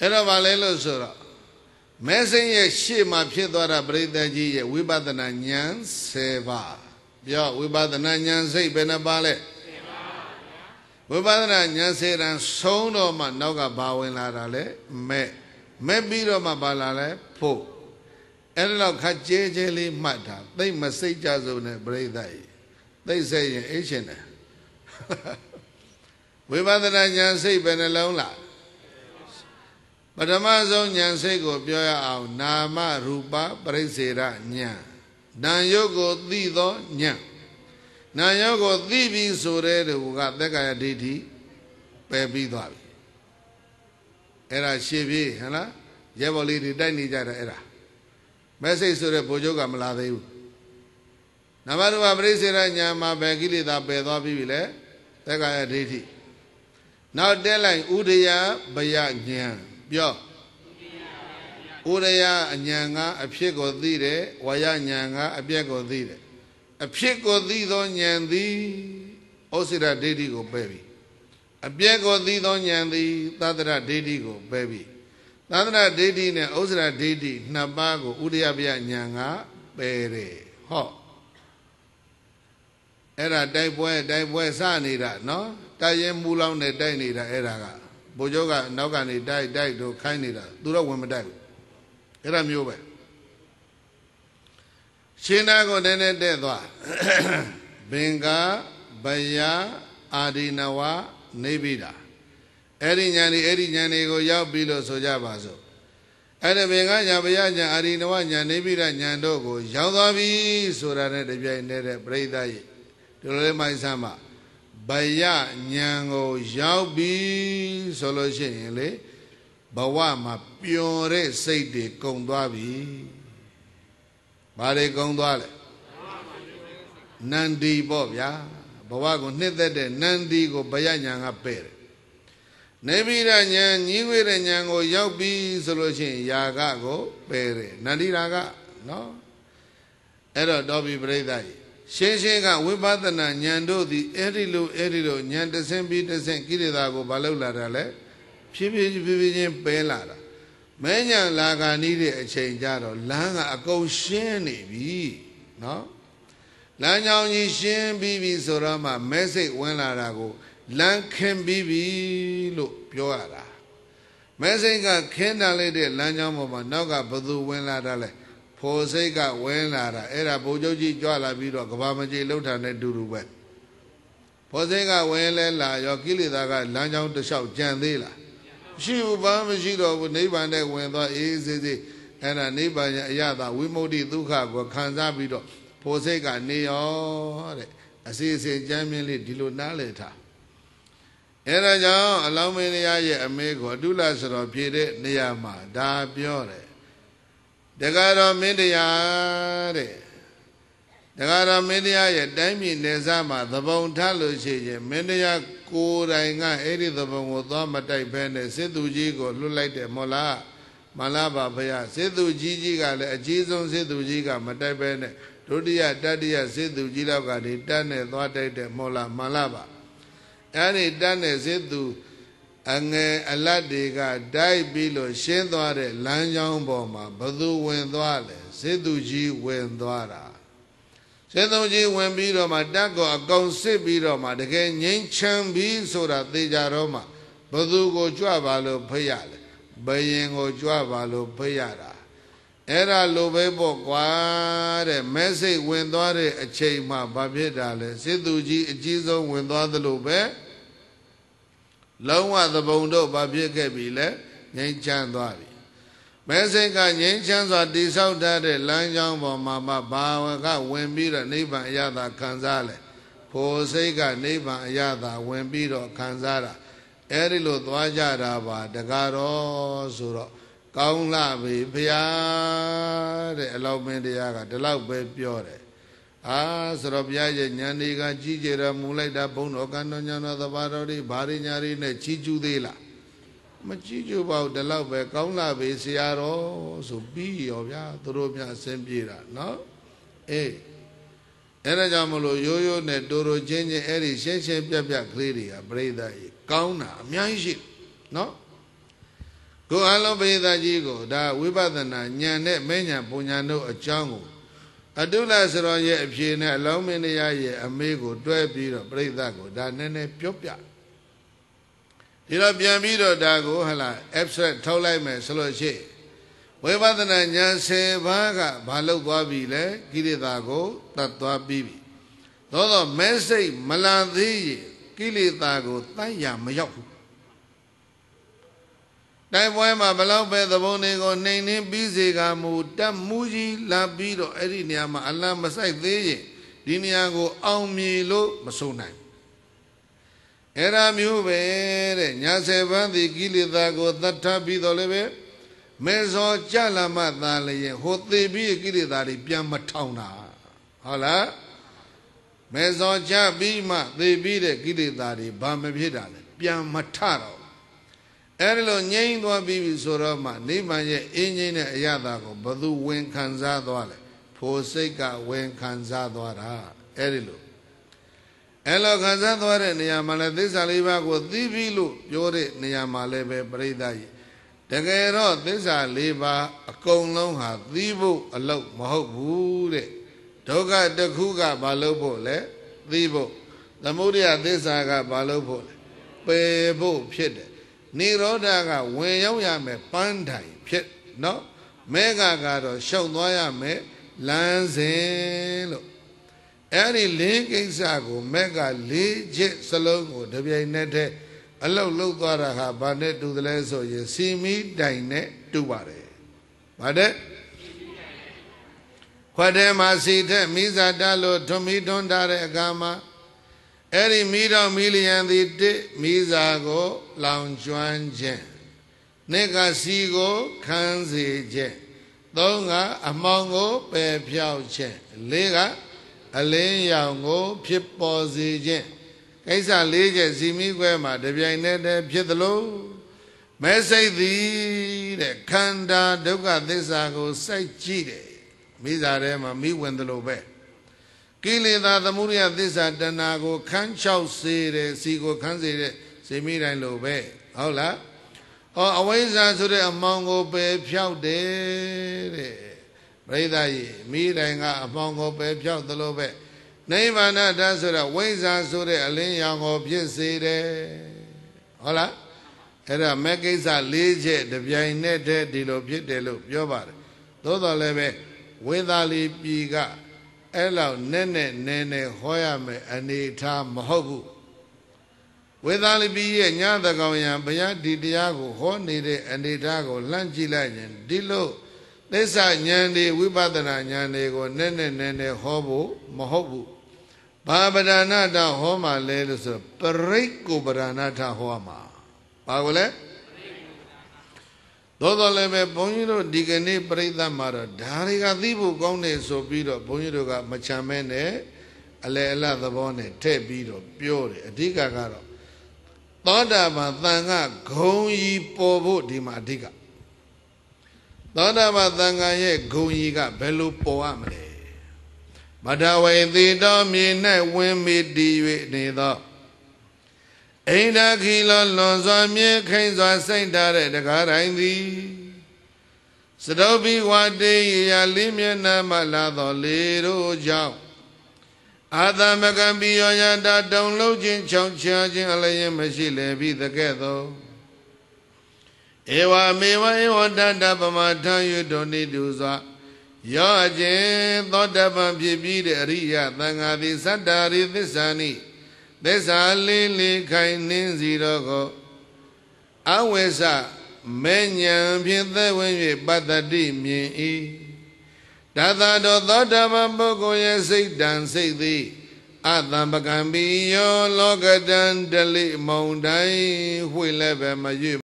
အဲ့တော့ဗာလဲလို့ဆိုတော့မဲစိန်ရဲ့ရှေ့မှာဖြစ်သွားတာပရိသတ်ကြီးရဲ့ဝိပဿနာဉာဏ်10ပါးပြောဝိပဿနာဉာဏ်စိတ်ဘယ်နှပါလဲဝိပဿနာဉာဏ်စေတံဆုံးတော့မှနောက်ကဘာဝင်လာတာလဲမဲ့မဲ့ပြီးတော့မှဘာလာလဲဖို့အဲ့ဒါတော့ခက်ကျဲကျဲလေးမှတ်တာသိမစိတ်ကြစုံနဲ့ပြိဿကြီးသိစိတ်ရင်အိရှင်တယ်ဝိပဿနာဉာဏ်စိတ်ဘယ်နှလုံးလား ပထမဆုံးဉာဏ်စိတ်ကိုပြောရအောင် နာမရူပပရိစ္ဆေရဉာဏ်နာယုတ်ကိုသိသောဉာဏ်နာယုတ်ကိုသိပြီဆိုတဲ့တူကသက္ကာယဒိဋ္ဌိပယ်ပြီးသွားပြီအဲ့ဒါရှေ့ပြေးဟဟလားရဲဘော်လေးတွေတိုက်နေကြတယ်အဲ့ဒါမက်ဆေ့ဆိုတဲ့ဘိုလ်ချုပ်ကမလာသေးဘူးနမရူပပရိစ္ဆေရဉာဏ်မှာပဲကိလေသာပယ်သွားပြီလေသက္ကာယဒိဋ္ဌိနောက်တက်လိုက်ဥဒယဘယဉာဏ် ပြောဥဒယအဉာဏ်ကအဖြစ်ကိုသိတယ်ဝါယဉာဏ်ကအပြက်ကိုသိတယ်အဖြစ်ကိုသိသောဉာဏ်သည်ဩစိရဒိဋ္ဌိကိုပယ်ပြီအပြက်ကိုသိသောဉာဏ်သည်သတ္တရဒိဋ္ဌိကိုပယ်ပြီသတ္တရဒိဋ္ဌိနဲ့ဩစိရဒိဋ္ဌိနှစ်ပါးကိုဥဒယဘယဉာဏ်ကပယ်တယ်ဟောအဲ့ဒါတိုက်ပွဲတိုက်ပွဲစနေတာနော်တိုက်ရင်မူလောင်းနဲ့တိုက်နေတာအဲ့ဒါက ဘိုလ်ချုပ်ကနောက်ကနေတိုက်တိုက်တို့ခိုင်းနေတာသူတော့ဝင်မတိုက်ဘူးအဲ့ဒါမျိုးပဲရှင်နာကိုနည်းနည်းတဲ့သွားဘင်္ဂဗယအာဒီနဝနေဗိဒာအဲ့ဒီညာနေအဲ့ဒီညာနေကိုရောက်ပြီလို့ဆိုကြပါစို့အဲ့ဒီဘင်္ဂညာဗယညာအာဒီနဝညာနေဗိဒာညာတို့ကိုရောက်သွားပြီဆိုတာနဲ့တပြိုင်တည်းတဲ့ပြိဿရဲ့ဒီလိုလေးမိုက်ဆမ်းမှာ ဗယညံကိုရောက်ပြီဆိုလို့ရှိရင်လေဘဝမှာပျော်တဲ့စိတ်တွေကုန်သွားပြီဘာတွေကုန်သွားလဲနန္ဒီပေါ့ဗျာဘဝကိုနှစ်သက်တဲ့နန္ဒီကိုဗယညံကပဲ့တယ်နေဗိဒညံညီးဝေတဲ့ညံကိုရောက်ပြီဆိုလို့ရှိရင်ယာကကိုပယ်တယ်နန္ဒီရာကနော်အဲ့တော့တော်ပြီပြိဿကြီး ရှင်းရှင်းကဝိပဿနာဉာဏ်တို့သည်အဲ့ဒီလိုအဲ့ဒီလိုဉာဏ်တဆင့်ပြီးတဆင့်ကိလေသာကိုမလုပ်လာတာလဲဖြည်းဖြည်းဖြည်းဖြည်းချင်းပယ်လာတာမဲညာလာကနီးတဲ့အချိန်ကြတော့လမ်းကအကုန်ရှင်းနေပြီနော်လမ်းကြောင်းကြီးရှင်းပြီးပြီဆိုတော့မှမဲစိတ်ဝင်လာတာကိုလမ်းခင်းပြီးပြီလို့ပြောရတာမဲစိတ်ကခင်းတာလိုက်တဲ့လမ်းကြောင်းပေါ်မှာနောက်ကဘသူဝင်လာတာလဲ ဖိုစိတ်ကဝင်လာတာအဲ့ဒါဘုံချုပ်ကြီးကြွလာပြီးတော့ကဘာမကြီးလှုပ်တာနဲ့တူတူပဲဖိုစိတ်ကဝင်လဲလာရောကိလေသာကလမ်းကြောင်းတစ်လျှောက်ကြံသေးလားရှိဘူးဘာမရှိတော့ဘူးနိဗ္ဗာန်နဲ့ဝင်သွားအေးစေးစေးအဲ့ဒါနိဗ္ဗာန်ရဲ့အရသာဝိမု ക്തി ဒုက္ခကိုခံစားပြီးတော့ဖိုစိတ်ကနေရောတဲ့အစီအစဉ်ကြမ်းမြင့်လေးဒီလိုနားလည်ထားအဲဒါကြောင့်အလောင်းမင်းရားရဲ့အမေကိုအတုလဆိုတော့ဖြေတဲ့နေရာမှာဒါပြောတယ် တက္ကရာမင်းတရားတဲ့တက္ကရာမင်းတရားရဲ့တိုင်းပြည်နယ်စပ်မှာသဘုံထလို့ရှိရင်မင်းတရားကိုယ်တိုင်ကအဲ့ဒီသဘုံကိုသွားမတိုက်ဖဲနဲ့စစ်သူကြီးကိုလွတ်လိုက်တယ်မောလားမလားပါဖရာစစ်သူကြီးကြီးကလည်းအကြီးဆုံးစစ်သူကြီးကမတိုက်ဖဲနဲ့ဒုတိယတတိယစစ်သူကြီးလောက်ကနေတန်းနဲ့သွားတိုက်တယ်မောလားမလားပါအဲ့ဒီတန်းနဲ့စစ်သူ အငယ်အလတ်တွေကတိုက်ပြီးလို့ရှင်းသွားတဲ့လမ်းကြောင်းပေါ်မှာဘသူဝင်သွားလဲစေသူကြီးဝင်သွားတာစေသူကြီးဝင်ပြီးတော့မှတက်ကောအကောင်စစ်ပြီးတော့မှတကယ်ငိမ့်ချမ်းပြီးဆိုတာသိကြတော့မှဘသူကိုကြွပါလို့ဖိတ်ရလဲဘယင်ကိုကြွပါလို့ဖိတ်ရတာအဲ့ဒါလိုပဲပေါ့ကွာတဲ့မဲစိတ်ဝင်သွားတဲ့အချိန်မှဘာဖြစ်တာလဲစေသူကြီးအကြီးဆုံးဝင်သွားသလိုပဲ လုံးဝသဘုံတို့ဘာဖြစ်ခဲ့ပြီလဲငြိမ်းချမ်းသွားပြီမဲစိတ်ကငြိမ်းချမ်းစွာတိဆောက်ထားတဲ့လမ်းကြောင်းပေါ်မှာမှဘာဝကဝင်ပြီးတော့နိဗ္ဗာန်အရသာခံစားလဲဖို့စိတ်ကနိဗ္ဗာန်အရသာဝင်ပြီးတော့ခံစားတာအဲ့ဒီလိုသွားကြတာပါတကားတော့ဆိုတော့ကောင်းလာပြီဖျားတဲ့အလောင်းမင်းတရားကဒီလောက်ပဲပြောတယ် အာဆိုတော့ဘုရားရဲ့ဉာဏ်တွေကကြီးကျယ်တော်မူလိုက်တာဘုံတော်ကံတော်ညာတော်သဘာတော်တွေဘာရိညာတွေနဲ့ကြီးကျူးသေးလားမကြီးကျူးပါဘူးဒီလောက်ပဲကောင်းလာပြီဆရာတော်ဆိုပြီးရောဗျာသူတို့များအစင်းပြေတာနော်အေးအဲ့ဒါကြောင့်မလို့ရိုးရိုးနဲ့တိုးတိုးချင်းချင်းအဲ့ဒီရှင်းရှင်းပြတ်ပြတ်ကလေးတွေကပြိဿကြီးကောင်းတာအများကြီးရှိနော်ကကိုအလုံးပိသကြီးကိုဒါဝိပဿနာဉာဏ်နဲ့မဲဉာဏ်ပုံဉာဏ်တို့အကြောင်းကို အတုလဆိုတော်ရဲ့အဖြေနဲ့အလောင်းမင်းတရားရဲ့အမေးကိုတွဲပြီးတော့ပြိဿကိုဒါနည်းနည်းပြောပြဒီတော့ပြန်ပြီးတော့ဒါကိုဟလာ abstract ထုတ်လိုက်မယ်ဆိုလို့ရှိဝိပဿနာဉာဏ်10ပါးကဘာလို့သွားပြီလဲကိလေသာကိုတတ်သွားပြီးပြီသို့တော့မဲစိတ်မလာသေးရင်ကိလေသာကိုတတ်ရမရောက်ဘူး တိုက်ပွဲမှာဘလောက်ပဲသဘုံတွေကိုနှိမ်နှင်းပြီးစေကမူတက်မှုကြီးလာပြီးတော့အဲ့ဒီနေရာမှာအလန့်မဆိုင်သေးရင်ဒီနေရာကို အောင်မြည်လို့မဆိုနိုင်အဲ့ဒါမျိုးပဲတဲ့ညာစေပန်းသည်ကိလေသာကိုသတ်ထပြီးတော့လည်းပဲမေဇောကြလာမှသာလျင်ဟိုသေပြီးကိလေသာတွေပြန်မထောင်တာဟုတ်လားမေဇောကြပြီးမှသေပြီးတဲ့ကိလေသာတွေဘာမဖြစ်တာလဲပြန်မထတော့ အဲ့လိုငြိမ့်သွားပြီးပြီဆိုတော့မှနိဗ္ဗာန်ရဲ့အင်းငြိမ့်တဲ့အရသာကိုဘသူဝင်ခံစားသွားလဲဖို့စိတ်ကဝင်ခံစားသွားတာအဲ့ဒီလိုအဲ့လိုခံစားသွားတဲ့နေရာမှာလည်းသစ္စာလေးပါးကိုသိပြီလို့ပြောတဲ့နေရာမှာလည်းပဲပြိဿကြီးတကယ်တော့သစ္စာလေးပါးအကုန်လုံးဟာသိဖို့အလုပ်မဟုတ်ဘူးတဲ့ဒုက္ခတစ်ခုကဘာလို့ဖို့လဲသိဖို့သမုဒယသစ္စာကဘာလို့ဖို့လဲပယ်ဖို့ဖြစ်တယ် နိရောဓကဝင်ရောက်ရမယ်ပန်းတိုင်ဖြစ်နော်မဲဃကတော့ရှောက်သွားရမယ်လမ်းစဉ်လို့အဲ့ဒီလေးကိစ္စကိုမဲဃလေးချက်စလုံးကိုတပြိုင်နက်တည်းအလုတ်လုတ်သွားတာဟာဘာနဲ့တူတယ်လဲဆိုရင်စီမီတိုင်နဲ့တူပါတယ်။ဘာတဲ့ခွက်ထဲမှာစီထက်မိဇာတလို့ထွန်မီထွန်းထားတဲ့အခါမှာ အဲ့ဒီမိတော်မိလျံသည်တစ်မိဇာကို လောင်ကျွမ်းခြင်းနှစ်ကစီကိုခန်းစေခြင်းသုံးကအမောင်ကိုပယ်ဖြောက်ခြင်းလေးကအလင်းရောင်ကို ဖြစ်ပေါ်စေခြင်းကိစ္စ၄ချက်စီမိခွဲမှာတပြိုင်တည်းတည်းဖြစ်သလိုမဲစိတ်သည်တဲ့ခန္ဓာဒုက္ခသစ္စာကိုစိုက်ကြည့်တယ်မိစားထဲမှာမိဝင်သလိုပဲ ကိလေသာသမုဒယသစ္စာတဏှာကိုခန်းချောက်စေတယ်စီကိုခန်းစေတဲ့စေမိတိုင်းလိုပဲဟုတ်လားဟောအဝိဇ္ဇာဆိုတဲ့အမောင်ကိုပယ်ဖြောက်တယ်တဲ့ပရိသတ်ကြီးမိတိုင်းကအမောင်ကိုပယ်ဖြောက်သလိုပဲနိဗ္ဗာန်တဆိုတာဝိဇ္ဇာဆိုတဲ့အလင်းရောင်ကိုဖြစ်စေတယ်ဟုတ်လားအဲ့ဒါမဲ့ကိစ္စ၄ချက်တပြိုင်နက်တည်းဒီလိုဖြစ်တယ်လို့ပြောပါတယ်သို့တော်လည်းပဲဝေသာလီပြည်က အဲ့လောက်နဲ့နဲ့နဲနဲ့ဟောရမယ်အနေထားမဟုတ်ဘူးဝေသာလီပြည်ရဲ့ညသကောင်ရံဘုရားဒီတရားကိုဟောနေတဲ့အနေထားကိုလှမ်းကြည့်လိုက်ရင်ဒီလိုသစ္စာဉာဏ်တွေဝိပဿနာဉာဏ်တွေကိုနဲ့နဲ့နဲနဲ့ဟောဖို့မဟုတ်ဘူးဘာပဒနာတဟောမှာလဲလို့ဆိုပရိတ်ကိုပဒနာထဟောမှာဘာကိုလဲ သို့တော်လည်းပဲဘုန်းကြီးတို့ဒီကနေ့ပြိဿမှာတော့ဓာတွေကသိဖို့ကောင်းတယ်ဆိုပြီးတော့ဘုန်းကြီးတို့ကမချမ်းမဲနဲ့အလဲအလသဘောနဲ့ထည့်ပြီးတော့ပြောတယ်အဓိကကတော့သောတာပန်သံဃဂုံကြီးပေါ်ဖို့ဒီမှာအဓိကသောတာပန်သံဃရဲ့ဂုံကြီးကဘယ်လိုပေါ်ရမလဲမထဝေတိတော်မြေ၌ဝင်းမီတည်၍နေသော အိန္ဒခီလောလွန်စွာမြေခိန်စွာစိတ်ထားတဲ့တကားတိုင်းသည်စတုပိဝတေရာလေးမျက်နှာမှလာသောလေတို့ကြောင့်အာသမကံပိယောယတာတုံလုံးခြင်းချောင်းချခြင်းအလျင်မရှိလေပြီတကဲ့သို့ဧဝမေဝဧဝတတပမထံယုတုန်တိတုစွာရောခြင်းသောတပံဖြစ်ပြီးတဲ့အရိယသံဃာတိသတ္တာရိသစ္စာနိ သစ္စာလေးလေးခိုင်နှင်းစီတော့ကိုအဝိဇ္ဇမေညာဖြင့်သက်ဝင်၍ပတ္တတိမြင်၏ဒါသာတော်သောတပန်ပုဂ္ဂိုလ်ရဲ့စိတ်တန်စိတ်သည်အတံပကံပိယောလောကတံတလိမုံတိုင်းဝှေ့လည်းပဲမရွ